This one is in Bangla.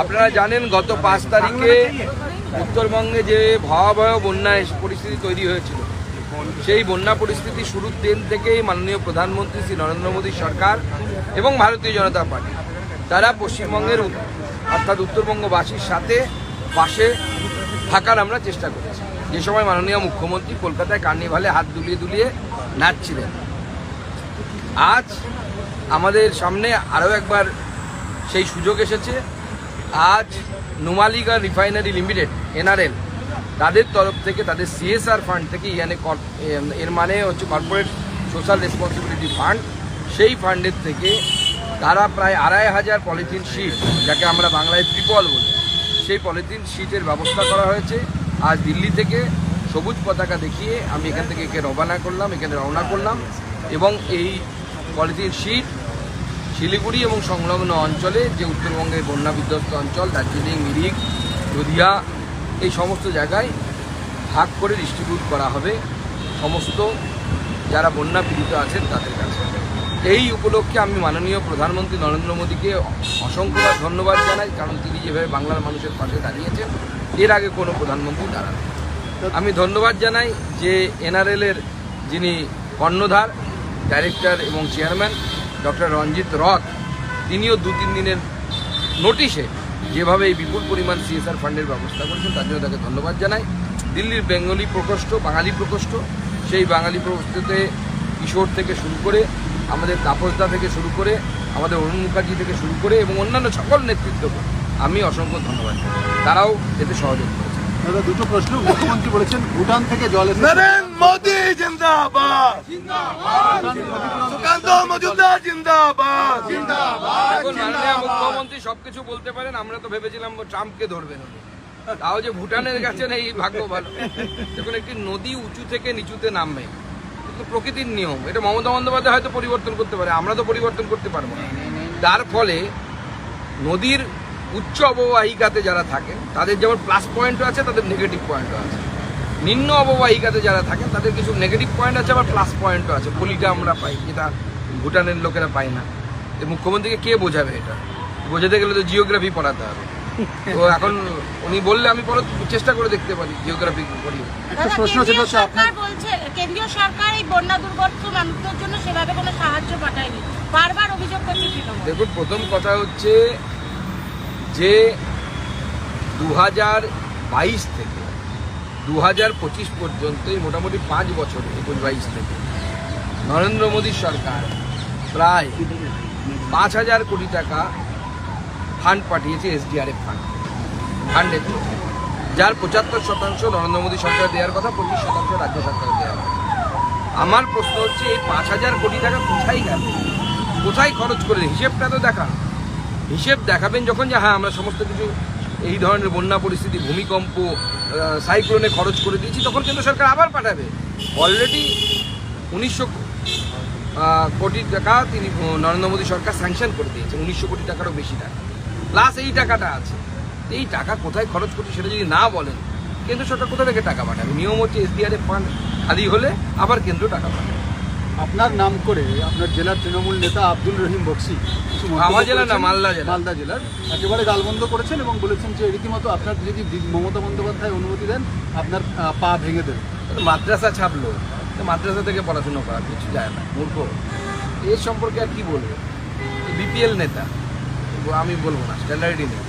আপনারা জানেন গত পাঁচ তারিখে উত্তরবঙ্গে যে ভয়াবহ বন্যা পরিস্থিতি তৈরি হয়েছিল। সেই বন্যা পরিস্থিতি শুরুর দিন থেকেই মাননীয় প্রধানমন্ত্রী শ্রী নরেন্দ্র মোদী সরকার এবং ভারতীয় জনতা পার্টি, তারা পশ্চিমবঙ্গের অর্থাৎ উত্তরবঙ্গবাসীর সাথে পাশে থাকার আমরা চেষ্টা করেছি। যে সময় মাননীয় মুখ্যমন্ত্রী কলকাতায় কার্নিভালে হাত দুলিয়ে দুলিয়ে নাচছিলেন। আজ আমাদের সামনে আরও একবার সেই সুযোগ এসেছে। আজ নুমালিগা রিফাইনারি লিমিটেড, এনআরএল, তাদের তরফ থেকে, তাদের সিএসআর ফান্ড থেকে, ইয়ানে এর মানে হচ্ছে কর্পোরেট সোশ্যাল রেসপন্সিবিলিটি ফান্ড, সেই ফান্ডের থেকে তারা প্রায় আড়াই হাজার পলিথিন শিট, যাকে আমরা বাংলায় ত্রিপল বলি, সেই পলিথিন শিটের ব্যবস্থা করা হয়েছে। আজ দিল্লি থেকে সবুজ পতাকা দেখিয়ে আমি এখান থেকে একে রবানা করলাম, এখানে রওনা করলাম এবং এই পলিথিন শিট শিলিগুড়ি এবং সংলগ্ন অঞ্চলে যে উত্তরবঙ্গের বন্যা বিধ্বস্ত অঞ্চল, দার্জিলিং, মিরিক, নদিয়া, এই সমস্ত জায়গায় ভাগ করে ডিস্ট্রিবিউট করা হবে। সমস্ত যারা বন্যা পীড়িত আছেন তাদের কাছে। এই উপলক্ষে আমি মাননীয় প্রধানমন্ত্রী নরেন্দ্র মোদীকে অসংখ্যবার ধন্যবাদ জানাই, কারণ তিনি যেভাবে বাংলার মানুষের পাশে দাঁড়িয়েছেন, এর আগে কোনো প্রধানমন্ত্রী দাঁড়ান আমি ধন্যবাদ জানাই যে এনআরএল এর যিনি কর্ণধার ডাইরেক্টর এবং চেয়ারম্যান ডক্টর রঞ্জিত রথ তিনিও দু তিন দিনের নোটিশে যেভাবে এই বিপুল পরিমাণ সিএসআর ফান্ডের ব্যবস্থা করেছেন, তার জন্য তাকে ধন্যবাদ জানাই। দিল্লির বেঙ্গলি প্রকোষ্ঠ, বাঙালি প্রকোষ্ঠ, সেই বাঙালি প্রকোষ্ঠতে কিশোর থেকে শুরু করে, আমাদের তাপসদা থেকে শুরু করে, আমাদের অরুণ মুখার্জি থেকে শুরু করে এবং অন্যান্য সকল নেতৃত্বকে আমি অসংখ্য ধন্যবাদ তারাও এতে সহযোগ করেছে দাদা দুটো প্রশ্ন। মুখ্যমন্ত্রী বলেছেন ভুটান থেকে জল নরেন্দ্র মোদী জিন্দাবাদ। সুকান্ত মজুমদার জিন্দাবাদ। মাননীয় মুখ্যমন্ত্রী সবকিছু বলতে পারেন আমরা তো ভেবেছিলাম ট্রাম্পকে ধরবেন তাও যে ভুটানের কাছে এই ভাগ্য ভালো। দেখুন একটি নদী উঁচু থেকে নিচুতে নামবে। কিন্তু প্রকৃতির নিয়ম এটা মমতা বন্দ্যোপাধ্যায় হয়তো পরিবর্তন করতে পারে আমরা তো পরিবর্তন করতে পারব না। তার ফলে নদীর উচ্চ অববাহিকাতে যারা থাকে তাদের যেমন প্লাস পয়েন্টও আছে তাদের নেগেটিভ পয়েন্টও আছে। নিম্ন অববাহিকাতে যারা থাকে তাদের কিছু নেগেটিভ পয়েন্ট আছে আবার প্লাস পয়েন্টও আছে। পলিটা আমরা পাই যেটা ভুটানের লোকেরা পায় না। তো মুখ্যমন্ত্রীকে কে বোঝাবে এটা? বোঝাতে গেলে তো জিওগ্রাফি পড়াতে হবে। তো এখন উনি বললে আমি পরে চেষ্টা করে দেখতে পারি জিওগ্রাফি করি একটা প্রশ্ন সেটা হচ্ছে আপনার বলছে কেন্দ্রীয় সরকার এই বন্যা দুর্গত মানুষদের জন্য সেভাবে কোনো সাহায্য পাঠায়নি। বারবার অভিযোগ করছে দেখুন প্রথম কথা হচ্ছে যে দু বাইশ থেকে দু হাজার পঁচিশ পর্যন্ত মোটামুটি পাঁচ বছর একুশ বাইশ থেকে নরেন্দ্র মোদী সরকার প্রায় পাঁচ হাজার কোটি টাকা ফান্ড পাঠিয়েছে এসডিআরএফ ফান্ড ফান্ডের থেকে। যার পঁচাত্তর শতাংশ নরেন্দ্র মোদী সরকার দেওয়ার কথা, পঁচিশ শতাংশ রাজ্য সরকার দেওয়ার আমার প্রশ্ন হচ্ছে, এই পাঁচ হাজার কোটি টাকা কোথায় গেল? কোথায় খরচ করে হিসেবটা তো দেখান। হিসেব দেখাবেন যখন যে হ্যাঁ আমরা সমস্ত কিছু এই ধরনের বন্যা পরিস্থিতি, ভূমিকম্প সাইক্লোনে খরচ করে দিয়েছি, তখন কেন্দ্র সরকার আবার পাঠাবে। অলরেডি উনিশশো কোটি টাকা তিনি নরেন্দ্র মোদী সরকার স্যাংশন করে দিয়েছে, উনিশশো কোটি টাকারও বেশি টাকা। প্লাস এই টাকাটা আছে। এই টাকা কোথায় খরচ করছে সেটা যদি না বলেন, কেন্দ্র সরকার কোথা থেকে টাকা পাঠাবে? নিয়ম হচ্ছে এসডিআরএফ ফান্ড খালি হলে আবার কেন্দ্র টাকা পাঠাবে। আপনার নাম করে আপনার জেলার তৃণমূল নেতা আব্দুল রহিম বক্সি আমার জেলা না, মালদা জেলা। মালদা জেলার। একেবারে গালবন্ধ করেছেন এবং বলেছেন যে রীতিমতো আপনার যদি মমতা বন্দ্যোপাধ্যায় অনুমতি দেন আপনার পা ভেঙে দেবে। মাদ্রাসা ছাপলো। মাদ্রাসা থেকে পড়াশোনা করা কিছু যায় না মূর্খ। এর সম্পর্কে আর কি বলব? বিপিএল নেতা। আমি বলব না স্ট্যান্ডার্ডই নেই।